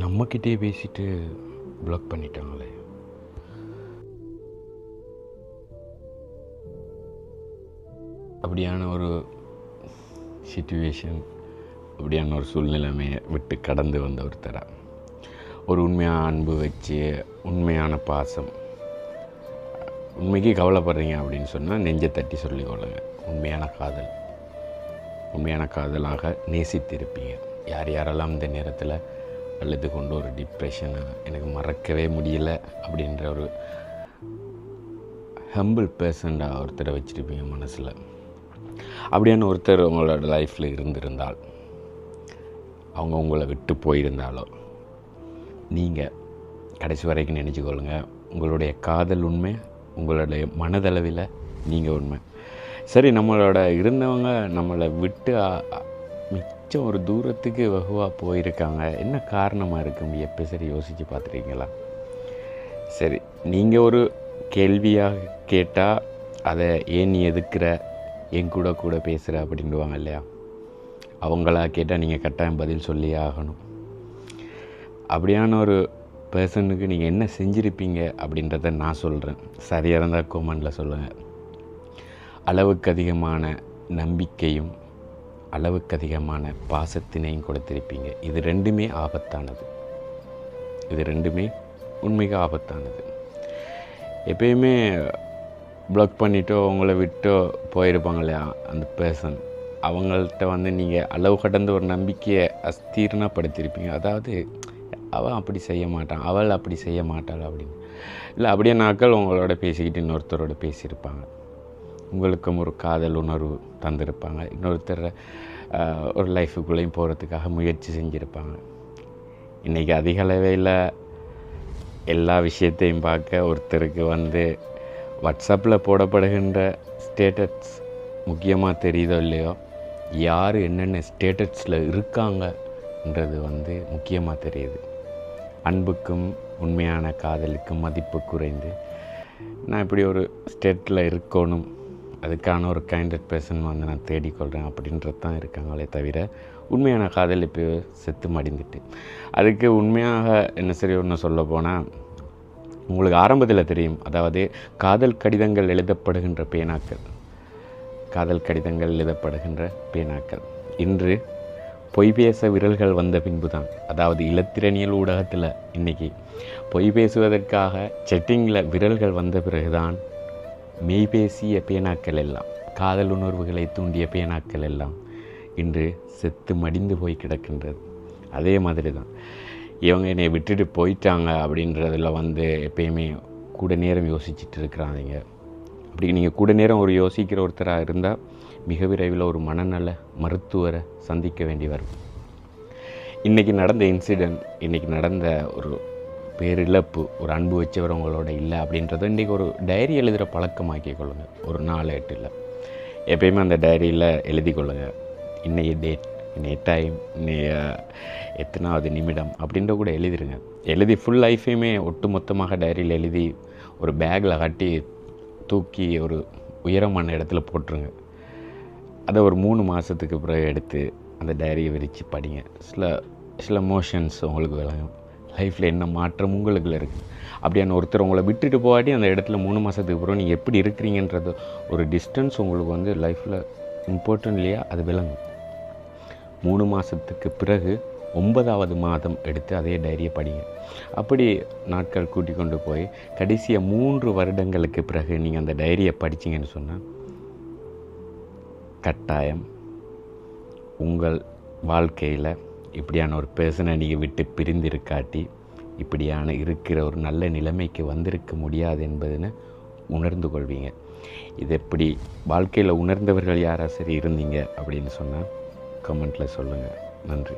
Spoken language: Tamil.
நம்மக்கிட்டே பேசிட்டு ப்ளாக் பண்ணிட்டாங்களே. அப்படியான ஒரு சுச்சுவேஷன் அப்படியான ஒரு சூழ்நிலைமையை விட்டு கடந்து வந்த ஒருத்தரா. ஒரு உண்மையான அன்பு வச்சு உண்மையான பாசம். உண்மைக்கு கவலைப்படுறீங்க அப்படின்னு சொன்னால் நெஞ்சை தட்டி சொல்லிக்கொள்ளுங்க உண்மையான காதல். உண்மையான காதலாக நேசித்திருப்பீங்க. யார் யாரெல்லாம் இந்த நேரத்தில் அழுது கொண்டு ஒரு டிப்ரெஷனை எனக்கு மறக்கவே முடியல அப்படின்ற ஒரு ஹம்பிள் பேர்சண்டாக ஒருத்தரை வச்சுருப்பீங்க மனசில். அப்படியான ஒருத்தர் உங்களோட லைஃப்பில் இருந்திருந்தால் அவங்க உங்களை விட்டு போயிருந்தாலோ நீங்கள் கடைசி வரைக்கும் நினச்சிக்கொள்ளுங்க உங்களுடைய காதல் உண்மை உங்களுடைய மனதளவில் நீங்கள் உண்மை. சரி நம்மளோட இருந்தவங்க நம்மளை விட்டு மிச்சம் ஒரு தூரத்துக்கு வெகுவாக போயிருக்காங்க. என்ன காரணமாக இருக்கும் எப்போ சரி யோசித்து பார்த்துருக்கீங்களா சரி நீங்கள் ஒரு கேள்வியாக கேட்டால் அதை ஏன் நீ எதுக்குற? என் கூட கூட பேசுகிற அப்படின்டுவாங்க இல்லையா? அவங்களா கேட்டால் நீங்கள் கட்டாயம் பதில் சொல்லியே ஆகணும். அப்படியான ஒரு பர்சனுக்கு நீங்கள் என்ன செஞ்சுருப்பீங்க? அப்படின்றத நான் சொல்கிறேன் சரியாக இருந்தால் கோமெண்டில் சொல்லுங்கள் அளவுக்கு அதிகமான நம்பிக்கையும் அளவுக்கு அதிகமான பாசத்தினையும் கொடுத்திருப்பீங்க. இது ரெண்டுமே ஆபத்தானது. இது ரெண்டுமே உண்மைக்கு ஆபத்தானது. எப்பயுமே ப்ளாக் பண்ணிட்டோ உங்களை விட்டோ போயிருப்பாங்க இல்லையா அந்த பர்சன் அவங்கள்ட்ட வந்து நீங்கள் அளவு கடந்த ஒரு நம்பிக்கையை அஸ்தீர்ணப்படுத்தியிருப்பீங்க. அதாவது அவன் அப்படி செய்ய மாட்டான் அவள் அப்படி செய்ய மாட்டாள் அப்படின்னு. இல்லை அப்படியே நாட்கள் உங்களோட பேசிக்கிட்டு இன்னொருத்தரோட பேசியிருப்பாங்க. உங்களுக்கும் ஒரு காதல் உணர்வு தந்திருப்பாங்க. இன்னொருத்தர் ஒரு லைஃபுக்குள்ளேயும் போகிறதுக்காக முயற்சி செஞ்சுருப்பாங்க. இன்றைக்கி அதிக அளவில் எல்லா விஷயத்தையும் பார்க்க ஒருத்தருக்கு வந்து வாட்ஸ்அப்பில் போடப்படுகின்ற ஸ்டேட்டஸ் முக்கியமாக தெரியுதோ இல்லையோ யார் என்னென்ன ஸ்டேட்டஸில் இருக்காங்கன்றது வந்து முக்கியமாக தெரியுது. அன்புக்கும் உண்மையான காதலுக்கும் மதிப்பு குறைந்து நான் இப்படி ஒரு ஸ்டேட்டில் இருக்கணும் அதுக்கான ஒரு கைண்டட் பர்சன் வந்து நான் தேடிக்கொள்கிறேன் அப்படின்றது தான் இருக்காங்களே தவிர உண்மையான காதல் இப்போ செத்து மடிந்துட்டு. அதுக்கு உண்மையாக என்ன சரி ஒன்று சொல்ல போனால் உங்களுக்கு ஆரம்பத்தில் தெரியும். அதாவது காதல் கடிதங்கள் எழுதப்படுகின்ற பேனாக்கள். காதல் கடிதங்கள் எழுதப்படுகின்ற பேனாக்கள். இன்று பொய் பேச விரல்கள் வந்த பின்பு தான் அதாவது இலத்திரனியல் ஊடகத்தில் இன்றைக்கி பொய் பேசுவதற்காக செட்டிங்கில் விரல்கள் வந்த பிறகுதான் மெய்பேசிய பேனாக்கள் எல்லாம் காதல் உணர்வுகளை தூண்டிய பேனாக்கள் எல்லாம் இன்று செத்து மடிந்து போய் கிடக்கின்றது. அதே மாதிரி தான் இவங்க என்னை விட்டுட்டு போயிட்டாங்க அப்படின்றதில் வந்து எப்பயுமே கூட நேரம் யோசிச்சுட்டு இருக்கிறாங்க. அப்படி நீங்கள் கூட நேரம் ஒரு யோசிக்கிற ஒருத்தராக இருந்தால் மிக விரைவில் ஒரு மனநல மருத்துவரை சந்திக்க வேண்டி வரும். இன்றைக்கி நடந்த இன்சிடெண்ட் இன்றைக்கி நடந்த ஒரு பேரிழப்பு ஒரு அன்பு வச்சவர் உங்களோட இல்லை அப்படின்றத இன்றைக்கி ஒரு டைரி எழுதுகிற பழக்கமாக்கி கொள்ளுங்கள் ஒரு நாலு எட்டில் எப்பயுமே அந்த டைரியில் எழுதி கொள்ளுங்கள் இன்றைய டேட் இன்னைய டைம் இன்னைய எத்தனாவது நிமிடம் அப்படின்ற கூட எழுதிருங்க. எழுதி ஃபுல் லைஃபையுமே ஒட்டு மொத்தமாக டைரியில் எழுதி ஒரு பேக்கில் கட்டி தூக்கி ஒரு உயரமான இடத்துல போட்டுருங்க. அதை ஒரு மூணு மாதத்துக்கு பிறகு எடுத்து அந்த டைரியை விரித்து படிங்க. சில சில மோஷன்ஸ் உங்களுக்கு விளங்கும். லைஃப்பில் என்ன மாற்றம் உங்களுக்குள்ள இருக்குது அப்படியான ஒருத்தர் உங்களை விட்டுட்டு போகாட்டி அந்த இடத்துல மூணு மாதத்துக்கு பிறகு நீங்கள் எப்படி இருக்கிறீங்கன்றது ஒரு டிஸ்டன்ஸ் உங்களுக்கு வந்து லைஃப்பில் இம்பார்ட்டன்ட் இல்லையா? அது விளங்கும். மூணு மாதத்துக்கு பிறகு ஒன்பதாவது மாதம் எடுத்து அதே டைரியை படிங்க. அப்படி நாட்கள் கூட்டி கொண்டு போய் கடைசியாக மூன்று வருடங்களுக்கு பிறகு நீங்கள் அந்த டைரியை படிச்சீங்கன்னு சொன்னால் கட்டாயம் உங்கள் வாழ்க்கையில் இப்படியான ஒரு பேர்சனை நீங்கள் விட்டு பிரிந்திருக்காட்டி இப்படியான இருக்கிற ஒரு நல்ல நிலைமைக்கு வந்திருக்க முடியாது என்பதுன்னு உணர்ந்து கொள்வீங்க. இது எப்படி வாழ்க்கையில் உணர்ந்தவர்கள் யாராக சரி இருந்தீங்க அப்படின்னு சொன்னால் கமெண்ட்டில் சொல்லுங்கள் நன்றி.